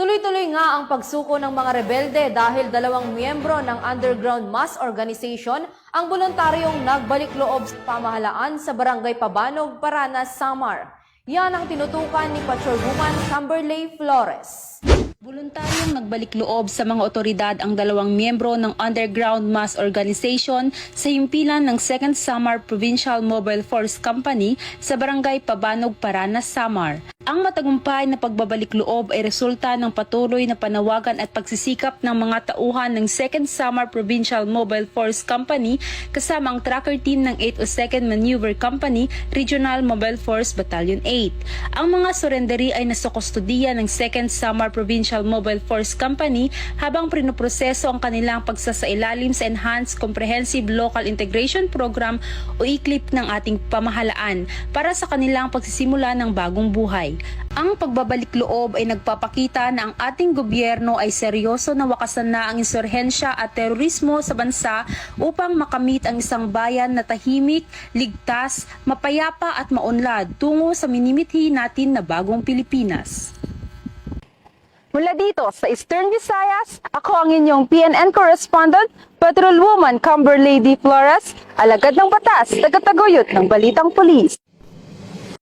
Tuloy-tuloy nga ang pagsuko ng mga rebelde dahil dalawang miyembro ng underground mass organization ang voluntaryong nagbalik loob sa pamahalaan sa barangay Pabanog, Paranas, Samar. Yan ang tinutukan ni Patrolwoman Camberley Flores. Voluntaryong nagbalik loob sa mga otoridad ang dalawang miyembro ng Underground Mass Organization sa himpilan ng 2nd Samar Provincial Mobile Force Company sa Barangay Pabanog, Paranas, Samar. Ang matagumpay na pagbabalik loob ay resulta ng patuloy na panawagan at pagsisikap ng mga tauhan ng 2nd Samar Provincial Mobile Force Company kasama ang tracker team ng 802nd Maneuver Company Regional Mobile Force Battalion 8. Ang mga surrenderi ay nasa kustodiya ng 2nd Samar Provincial Mobile Force Company habang pinoproseso ang kanilang pagsasailalim sa Enhanced Comprehensive Local Integration Program o ICLIP ng ating pamahalaan para sa kanilang pagsisimula ng bagong buhay. Ang pagbabalik loob ay nagpapakita na ang ating gobyerno ay seryoso na wakasan na ang insurhensya at terorismo sa bansa upang makamit ang isang bayan na tahimik, ligtas, mapayapa at maunlad tungo sa minimithi natin na bagong Pilipinas. Mula dito sa Eastern Visayas, ako ang inyong PNN correspondent, Patrolwoman Camberlady Flores, alagad ng batas, tagataguyod ng Balitang Pulis.